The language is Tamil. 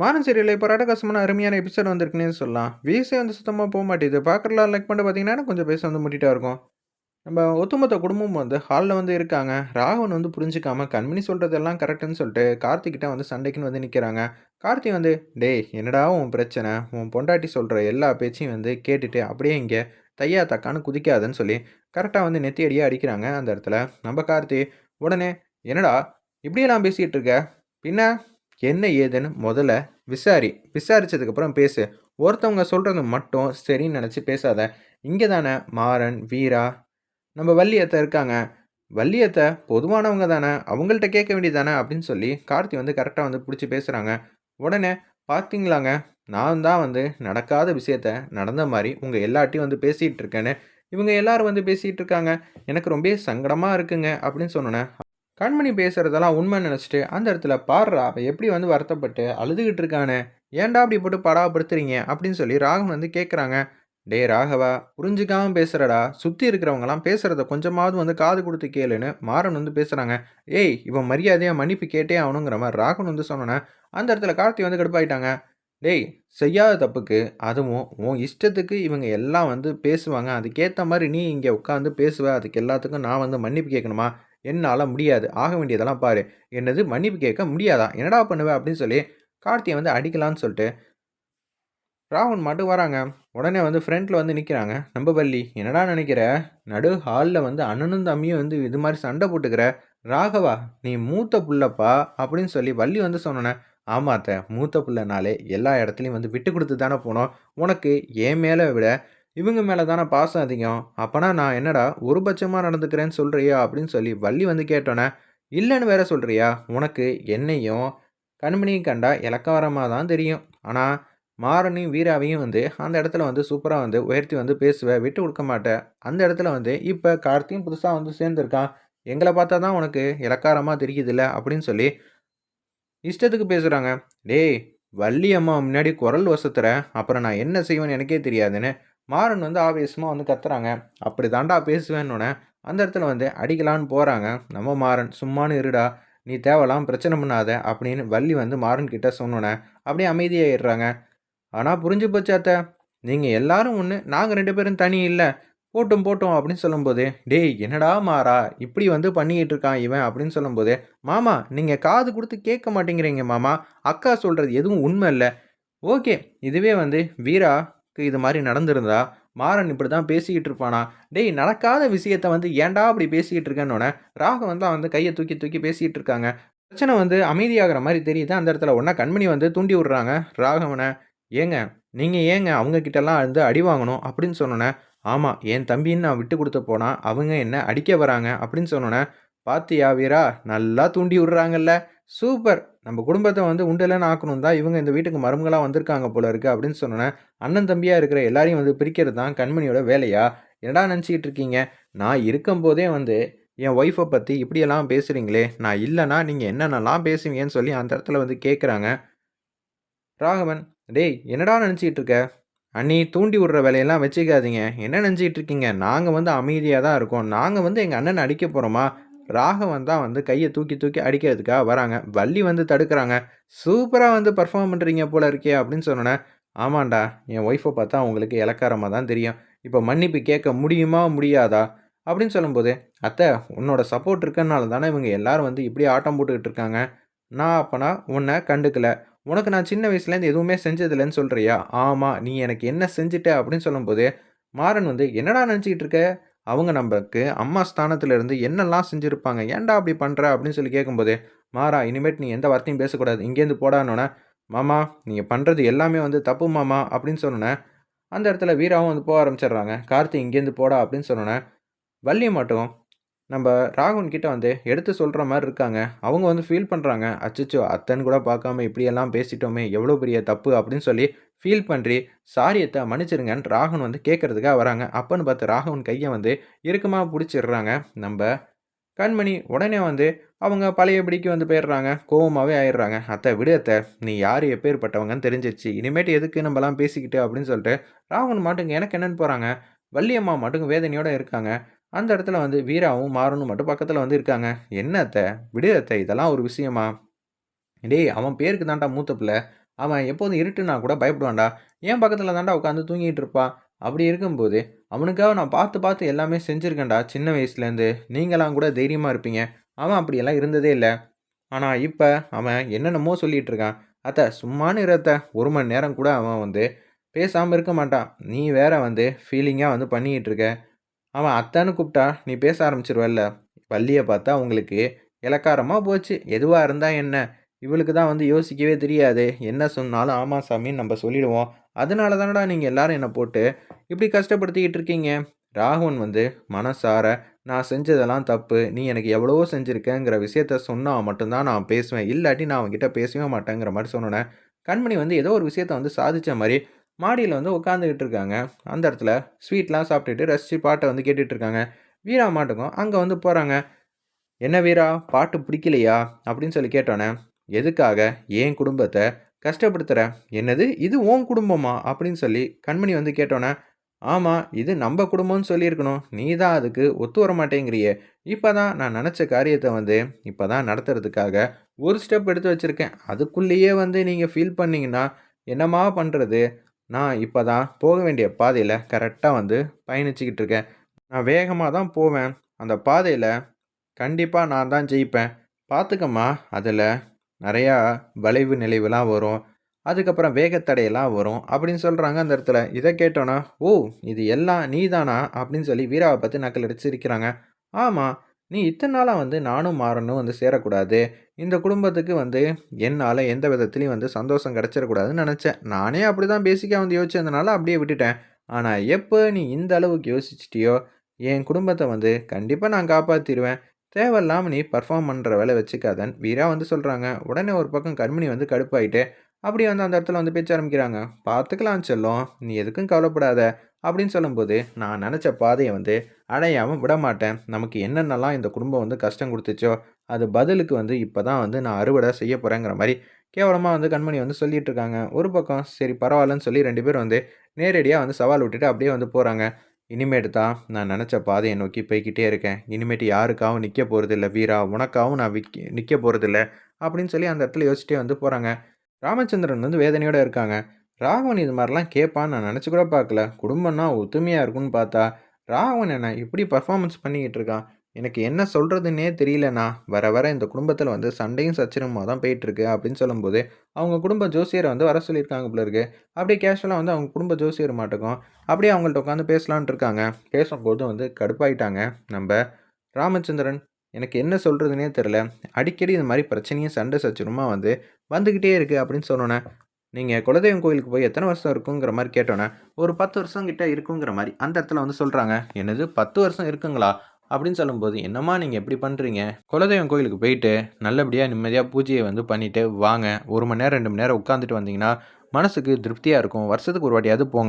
மாறன் சீரியல் இப்போ ராடகாசமான அருமையான எபிசோட் வந்திருக்குன்னே சொல்லலாம். வியூஸே வந்து சுத்தமாக போக மாட்டேது. பார்க்குறலாம் லைக் பண்ணிட்டு பார்த்தீங்கன்னா கொஞ்சம் பேச வந்து முட்டிட்டா இருக்கும். நம்ம ஒத்துமொத்த குடும்பமும் வந்து ஹாலில் வந்து இருக்காங்க. ராகவன் வந்து புரிஞ்சுக்காம கண்மணி சொல்கிறதெல்லாம் கரெக்டுன்னு சொல்லிட்டு கார்த்திகிட்ட வந்து சண்டைக்குன்னு வந்து நிற்கிறாங்க கார்த்தி வந்து டேய் என்னடா உன் பிரச்சனை? உன் பொண்டாட்டி சொல்கிற எல்லா பேச்சையும் வந்து கேட்டுட்டு அப்படியே இங்கே தையா தக்கான்னு குதிக்காதுன்னு சொல்லி கரெக்டாக வந்து நெத்தி அடிக்கிறாங்க அந்த இடத்துல. நம்ம கார்த்தி உடனே என்னடா இப்படியெல்லாம் பேசிகிட்டு இருக்க? பின்ன? என்ன ஏதுன்னு முதல்ல விசாரி. விசாரிச்சதுக்கப்புறம் பேசு. ஒருத்தவங்க சொல்கிறது மட்டும் சரின்னு நினச்சி பேசாத. இங்கே தானே மாறன் வீரா. நம்ம வள்ளியத்தை இருக்காங்க. வள்ளியத்தை பொதுவானவங்க தானே. அவங்கள்ட்ட கேட்க வேண்டியதானே அப்படின்னு சொல்லி கார்த்தி வந்து கரெக்டாக வந்து பிடிச்சி பேசுகிறாங்க உடனே பார்த்தீங்களாங்க நான் தான் வந்து நடக்காத விஷயத்த நடந்த மாதிரி உங்கள் எல்லாட்டையும் வந்து பேசிகிட்டு இருக்கேன்னு. இவங்க எல்லாரும் வந்து பேசிகிட்டு இருக்காங்க. எனக்கு ரொம்ப சங்கடமாக இருக்குங்க. அப்படின்னு சொன்னேன் கண்மணி பேசுகிறதெல்லாம் உண்மை நினச்சிட்டு அந்த இடத்துல பாடுறா அவள் எப்படி வந்து வருத்தப்பட்டு அழுதுகிட்டு இருக்கானே? ஏன்டா அப்படி போட்டு படாப்படுத்துறீங்க அப்படின்னு சொல்லி ராகவன் வந்து கேட்குறாங்க டே ராகவா புரிஞ்சுக்காம பேசுகிறடா சுற்றி இருக்கிறவங்களாம் பேசுகிறத கொஞ்சமாவது வந்து காது கொடுத்து கேளுன்னு மாறன் வந்து பேசுகிறாங்க ஏய் இவன் மரியாதையாக மன்னிப்பு கேட்டே ஆகணுங்கிற மாதிரி ராகவன் வந்து சொன்னோன்னே அந்த இடத்துல கார்த்தி வந்து கடுப்பாயிட்டாங்க. டேய் செய்யாத தப்புக்கு அதுவும் உன் இஷ்டத்துக்கு இவங்க எல்லாம் வந்து பேசுவாங்க. அதுக்கேற்ற மாதிரி நீ இங்கே உட்காந்து பேசுவ. அதுக்கு எல்லாத்துக்கும் நான் வந்து மன்னிப்பு கேட்கணுமா என்னால் முடியாது. ஆக வேண்டியதெல்லாம் பாரு. என்னது? மன்னிப்பு கேட்க முடியாதா? என்னடா பண்ணுவேன் அப்படின்னு சொல்லி கார்த்தியை வந்து அடிக்கலான்னு சொல்லிட்டு ராவன் மட்டும் வராங்க. உடனே வந்து ஃப்ரண்ட்டில் வந்து நிற்கிறாங்க நம்ம வள்ளி என்னடா நினைக்கிற? நடு ஹாலில் வந்து அண்ணனும் தம்பியும் வந்து இது மாதிரி சண்டை போட்டுக்கிற? ராகவா நீ மூத்த புள்ளப்பா? அப்படின்னு சொல்லி வள்ளி வந்து சொன்னோன்னே ஆமாத்த மூத்த புள்ளனாலே எல்லா இடத்துலையும் வந்து விட்டு கொடுத்து தானே போனோம். உனக்கு என் மேலே விட இவங்க மேலே தானே பாசம் அதிகம். அப்போனா நான் என்னடா ஒரு பட்சமாக நடந்துக்கிறேன்னு சொல்கிறியா அப்படின்னு சொல்லி வள்ளி வந்து கேட்டோன்னே இல்லைன்னு வேற சொல்கிறியா உனக்கு என்னையும் கண்மணியும் கண்டா இலக்கவரமாக தான் தெரியும். ஆனால் மாறனையும் வீராவையும் வந்து அந்த இடத்துல வந்து சூப்பராக வந்து உயர்த்தி வந்து பேசுவேன் விட்டு கொடுக்க மாட்டேன் அந்த இடத்துல வந்து இப்போ கார்த்தியும் புதுசாக வந்து சேர்ந்துருக்கான். எங்களை பார்த்தா தான் உனக்கு இலக்காரமாக தெரியுதுல்ல? அப்படின்னு சொல்லி இஷ்டத்துக்கு பேசுகிறாங்க டேய் வள்ளி அம்மா முன்னாடி குரல் வசத்துற அப்புறம் நான் என்ன செய்வேன்னு எனக்கே தெரியாதுன்னு மாறன் வந்து ஆவேசமாக வந்து கத்துறாங்க. அப்படி தாண்டா பேசுவேன்னொன்னே அந்த இடத்துல வந்து அடிக்கலான்னு போகிறாங்க நம்ம மாறன் சும்மானு இருடா நீ தேவலாம் பிரச்சனை பண்ணாத அப்படின்னு வள்ளி வந்து மாறன் கிட்ட சொன்னோன்னே அப்படியே அமைதியாகிடுறாங்க ஆனால் புரிஞ்சு போச்சாத்த நீங்கள் எல்லாரும் ஒன்று நாங்கள் ரெண்டு பேரும் தனி இல்லை போட்டும் போட்டோம் அப்படின்னு சொல்லும்போது டேய் என்னடா மாறா இப்படி வந்து பண்ணிக்கிட்டு இருக்கான் இவன் அப்படின்னு சொல்லும்போது மாமா நீங்கள் காது கொடுத்து கேட்க மாட்டேங்கிறீங்க மாமா அக்கா சொல்கிறது எதுவும் உண்மை இல்லை. ஓகே இதுவே வந்து வீரா இது மாதிரி நடந்திருந்தா மாறன் இப்படி தான் பேசிக்கிட்டு இருப்பானா? டேய் நடக்காத விஷயத்த வந்து ஏன்டா அப்படி பேசிக்கிட்டு இருக்கேன்னொன்னே ராகவன் தான் வந்து கையை தூக்கி தூக்கி பேசிக்கிட்டு இருக்காங்க. பிரச்சனை வந்து அமைதியாகிற மாதிரி தெரியுது. அந்த இடத்துல ஒன்றா கண்மணி வந்து தூண்டி விடுறாங்க. ராகவனை ஏங்க நீங்கள் ஏங்க அவங்க கிட்டலாம் வந்து அடி வாங்கணும்? அப்படின்னு சொன்னோன்னே ஆமாம் என் தம்பின்னு நான் விட்டு கொடுத்து போனால் அவங்க என்ன அடிக்க வராங்க? அப்படின்னு சொன்னோன்னே பாத்தியா வீரா நல்லா தூண்டி விடுறாங்கல்ல சூப்பர். நம்ம குடும்பத்தை வந்து உண்டெல்லாம் ஆக்கணும் தான் இவங்க இந்த வீட்டுக்கு மருமகளாக வந்திருக்காங்க போல இருக்குது அப்படின்னு சொன்னேன் அண்ணன் தம்பியாக இருக்கிற எல்லாரையும் வந்து பிரிக்கிறது தான் கண்மணியோட வேலையா? என்னடா நினச்சிக்கிட்டு இருக்கீங்க? நான் இருக்கும்போதே வந்து என் ஒய்ஃபை பற்றி இப்படியெல்லாம் பேசுகிறீங்களே நான் இல்லைனா நீங்கள் என்னென்னலாம் பேசுவீங்கன்னு சொல்லி அந்த இடத்துல வந்து கேட்குறாங்க ராகவன் டேய் என்னடா நினச்சிக்கிட்டு இருக்க? அண்ணி தூண்டி விடுற வேலையெல்லாம் வச்சுக்காதீங்க. என்ன நினச்சிக்கிட்டு இருக்கீங்க? நாங்கள் வந்து அமைதியாக தான் இருக்கோம். நாங்கள் வந்து எங்கள் அண்ணன் அடிக்க போகிறோமா ராகவன் தான் வந்து கையை தூக்கி தூக்கி அடிக்கிறதுக்காக வராங்க. வள்ளி வந்து தடுக்கிறாங்க. சூப்பராக வந்து பர்ஃபார்ம் பண்ணுறீங்க போல இருக்கே அப்படின்னு சொன்னோன்னே ஆமாண்டா என் ஒய்ஃபை பார்த்தா உங்களுக்கு இலக்காரமாக தான் தெரியும். இப்போ மன்னிப்பு கேட்க முடியுமா முடியாதா? அப்படின்னு சொல்லும்போது அத்தை உன்னோட சப்போர்ட் இருக்கனால தானே இவங்க எல்லாரும் வந்து இப்படி ஆட்டம் போட்டுக்கிட்டு இருக்காங்க. நான் அப்போனா உன்னை கண்டுக்கல. உனக்கு நான் சின்ன வயசுலேருந்து எதுவுமே செஞ்சதில்லைன்னு சொல்கிறியா ஆமாம் நீ எனக்கு என்ன செஞ்சுட்ட அப்படின்னு சொல்லும்போது மாறன் வந்து என்னடா நினச்சிக்கிட்டு இருக்க? அவங்க நமக்கு அம்மா ஸ்தானத்துலேருந்து என்னெல்லாம் செஞ்சுருப்பாங்க? ஏன்டா அப்படி பண்ணுற அப்படின்னு சொல்லி கேட்கும்போது மாறா இனிமேட் நீ எந்த வார்த்தையும் பேசக்கூடாது. இங்கேருந்து போடானோன்னே மாமா நீங்கள் பண்ணுறது எல்லாமே வந்து தப்பு மாமா அப்படின்னு சொன்னோன்னே அந்த இடத்துல வீராவும் வந்து போக ஆரம்பிச்சிடுறாங்க. கார்த்தி இங்கேருந்து போடா அப்படின்னு சொன்னோன்னே வள்ளியை மட்டும் நம்ம ராகுன் கிட்ட வந்து எடுத்து சொல்கிற மாதிரி இருக்காங்க. அவங்க வந்து ஃபீல் பண்ணுறாங்க அச்சச்சோ அத்தன் கூட பார்க்காம இப்படியெல்லாம் பேசிட்டோமே எவ்வளோ பெரிய தப்பு அப்படின்னு சொல்லி ஃபீல் பண்ணி சாரியத்தை மன்னிச்சிருங்கன்னு ராகுன் வந்து கேட்குறதுக்காக வராங்க. அப்போன்னு பார்த்து ராகுன் கையை வந்து இறுக்கமாக பிடிச்சிடுறாங்க. நம்ம கண்மணி உடனே வந்து அவங்க பழையபடிக்கு வந்து போயிடுறாங்க. கோவமாகவே ஆயிடுறாங்க. அத்தை விடு அத்தை நீ யார் எப்பேற்பட்டவங்கன்னு தெரிஞ்சிச்சு இனிமேட்டு எதுக்கு நம்மலாம் பேசிக்கிட்டு அப்படின்னு சொல்லிட்டு ராகுன் மாட்டுங்க எனக்கு என்னன்னு போகிறாங்க வள்ளியம்மா மட்டும் வேதனையோடு இருக்காங்க. அந்த இடத்துல வந்து வீராவும் மாறனும் மட்டும் பக்கத்தில் வந்து இருக்காங்க. என்ன அத்தை? இதெல்லாம் ஒரு விஷயமா? டேய் அவன் பேருக்கு தான்டா மூத்த பிள்ளை. அவன் எப்போதும் இருட்டுனா கூட பயப்படுவான்டா. ஏன் பக்கத்தில் தான்டா உட்காந்து தூங்கிட்டு இருப்பான் அப்படி இருக்கும்போது அவனுக்காக நான் பார்த்து பார்த்து எல்லாமே செஞ்சுருக்கேன்டா சின்ன வயசுலேருந்து. நீங்களாம் கூட தைரியமாக இருப்பீங்க. அவன் அப்படியெல்லாம் இருந்ததே இல்லை. ஆனால் இப்போ அவன் என்னென்னமோ சொல்லிகிட்டு இருக்கான். அத்தை சும்மானு இருத்த ஒரு மணி நேரம் கூட அவன் வந்து பேசாமல் இருக்க மாட்டான். நீ வேற வந்து ஃபீலிங்காக வந்து பண்ணிக்கிட்டு இருக்க. அவன் அத்தான்னு கூப்பிட்டா நீ பேச ஆரம்பிச்சிருவல்ல. வள்ளியை பார்த்தா உங்களுக்கு இலக்காரமாக போச்சு. எதுவாக இருந்தால் என்ன? இவளுக்கு தான் வந்து யோசிக்கவே தெரியாது. என்ன சொன்னாலும் ஆமாம் சாமின்னு நம்ம சொல்லிடுவோம். அதனால தானடா நீங்கள் எல்லாரும் என்னை போட்டு இப்படி கஷ்டப்படுத்திக்கிட்டு இருக்கீங்க? ராகுவன் வந்து மனசார நான் செஞ்சதெல்லாம் தப்பு. நீ எனக்கு எவ்வளவோ செஞ்சுருக்கேங்கிற விஷயத்த சொன்னால் மட்டும்தான் நான் பேசுவேன். இல்லாட்டி நான் அவங்ககிட்ட பேசவே மாட்டேங்கிற மாதிரி சொன்னேன். கண்மணி வந்து ஏதோ ஒரு விஷயத்த வந்து சாதித்த மாதிரி மாடியில் வந்து உட்காந்துக்கிட்டு இருக்காங்க அந்த இடத்துல ஸ்வீட்லாம் சாப்பிட்டுட்டு ரசித்து பாட்டை வந்து கேட்டுட்ருக்காங்க வீரா மாட்டுக்கும் அங்கே வந்து போகிறாங்க என்ன வீரா பாட்டு பிடிக்கலையா? அப்படின்னு சொல்லி கேட்டோன்னே எதுக்காக? என் குடும்பத்தை கஷ்டப்படுத்துகிற என்னது? இது உன் குடும்பமா? அப்படின்னு சொல்லி கண்மணி வந்து கேட்டோன்னே ஆமாம் இது நம்ம குடும்பம்னு சொல்லியிருக்கணும். நீ தான் அதுக்கு ஒத்து வர மாட்டேங்கிறியே. இப்போ தான் நான் நினச்ச காரியத்தை வந்து இப்போ தான் நடத்துறதுக்காக ஒரு ஸ்டெப் எடுத்து வச்சுருக்கேன். அதுக்குள்ளேயே வந்து நீங்கள் ஃபீல் பண்ணிங்கன்னா என்னம்மா பண்ணுறது நான் இப்போ தான் போக வேண்டிய பாதையில் கரெக்டாக வந்து பயணிச்சுக்கிட்டு இருக்கேன். நான் வேகமாக தான் போவேன். அந்த பாதையில் கண்டிப்பாக நான் தான் ஜெயிப்பேன். பார்த்துக்கம்மா அதில் நிறையா வளைவு நிலைவுலாம் வரும். அதுக்கப்புறம் வேகத்தடையெல்லாம் வரும் அப்படின்னு சொல்கிறாங்க அந்த இடத்துல. இதை கேட்டோன்னா ஓ இது எல்லாம் நீ தானா அப்படின்னு சொல்லி வீராவை பற்றி நக்கல் அடிச்சு இருக்கிறாங்க ஆமாம் நீ இத்தனை நாளாக வந்து நானும் மாறணும் வந்து சேரக்கூடாது. இந்த குடும்பத்துக்கு வந்து என்னால் எந்த விதத்துலையும் வந்து சந்தோஷம் கிடச்சிடக்கூடாதுன்னு நினச்சேன். நானே அப்படி தான் பேசிக்காக வந்து யோசிச்சதுனால அப்படியே விட்டுட்டேன். ஆனால் எப்போ நீ இந்த அளவுக்கு யோசிச்சிட்டியோ என் குடும்பத்தை வந்து கண்டிப்பாக நான் காப்பாற்றிடுவேன் தேவையில்லாமல் நீ பர்ஃபார்ம் பண்ணுற வேலை வச்சுக்காதன் வீரா வந்து சொல்கிறாங்க உடனே ஒரு பக்கம் கண்மணி வந்து கடுப்பாயிட்டு அப்படியே வந்து அந்த இடத்துல வந்து பேச்ச ஆரம்பிக்கிறாங்க. பார்த்துக்கலாம் செல்லும் நீ எதுக்கும் கவலைப்படாத. அப்படின்னு சொல்லும்போது நான் நினச்ச பாதையை வந்து அடையாமல் விட மாட்டேன் நமக்கு என்னென்னலாம் இந்த குடும்பம் வந்து கஷ்டம் கொடுத்துச்சோ அது பதிலுக்கு வந்து இப்போ தான் வந்து நான் அறுவடை செய்ய போகிறேங்கிற மாதிரி கேவலமாக வந்து கண்மணி வந்து சொல்லிட்டு இருக்காங்க. ஒரு பக்கம் சரி பரவாயில்லன்னு சொல்லி ரெண்டு பேரும் வந்து நேரடியாக வந்து சவால் விட்டுட்டு அப்படியே வந்து போகிறாங்க இனிமேட்டு தான் நான் நினச்ச பாதையை நோக்கி போய்கிட்டே இருக்கேன். இனிமேட்டு யாருக்காகவும் நிற்க போகிறதில்ல வீரா உனக்காகவும் நான் விற்க நிற்க போகிறதில்ல அப்படின்னு சொல்லி அந்த இடத்துல யோசிச்சிட்டே வந்து போகிறாங்க ராமச்சந்திரன் வந்து வேதனையோடு இருக்காங்க. ராகவன் இது மாதிரிலாம் கேட்பான்னு நான் நினச்சி கூட பார்க்கல. குடும்பம்னா ஒத்துமையாக இருக்குன்னு பார்த்தா ராகவன் என்ன இப்படி பர்ஃபார்மன்ஸ் பண்ணிக்கிட்டு இருக்கான்? எனக்கு என்ன சொல்கிறதுன்னே தெரியலண்ணா. வர வர இந்த குடும்பத்தில் வந்து சண்டையும் சச்சரமாக தான் போயிட்டுருக்கு அப்படின்னு சொல்லும்போது அவங்க குடும்ப ஜோசியரை வந்து வர சொல்லியிருக்காங்க போல இருக்கு. அப்படியே கேஷுவலாக வந்து அவங்க குடும்ப ஜோசியர் மாட்டோம் அப்படியே அவங்கள்ட்ட உட்காந்து பேசலான் இருக்காங்க. பேசும்போது வந்து கடுப்பாயிட்டாங்க. நம்ம ராமச்சந்திரன் எனக்கு என்ன சொல்கிறதுனே தெரில அடிக்கடி இந்த மாதிரி பிரச்சனையும் சண்டை சச்சரமாக வந்து வந்துக்கிட்டே இருக்குது அப்படின்னு சொன்னோன்னே நீங்கள் குலதெய்வம் கோயிலுக்கு போய் எத்தனை வருஷம் இருக்குங்கிற மாதிரி கேட்டோன்னே ஒரு பத்து வருஷம் கிட்டே இருக்குங்கிற மாதிரி அந்த இடத்துல வந்து சொல்கிறாங்க என்னது பத்து வருஷம் இருக்குங்களா? அப்படின்னு சொல்லும்போது என்னம்மா நீங்கள் எப்படி பண்ணுறீங்க குலதெய்வம் கோயிலுக்கு போயிட்டு நல்லபடியாக நிம்மதியாக பூஜையை வந்து பண்ணிவிட்டு வாங்க. ஒரு மணி நேரம் ரெண்டு மணி நேரம் உட்காந்துட்டு வந்தீங்கன்னா மனசுக்கு திருப்தியாக இருக்கும். வருஷத்துக்கு ஒரு வாட்டியாவது போங்க.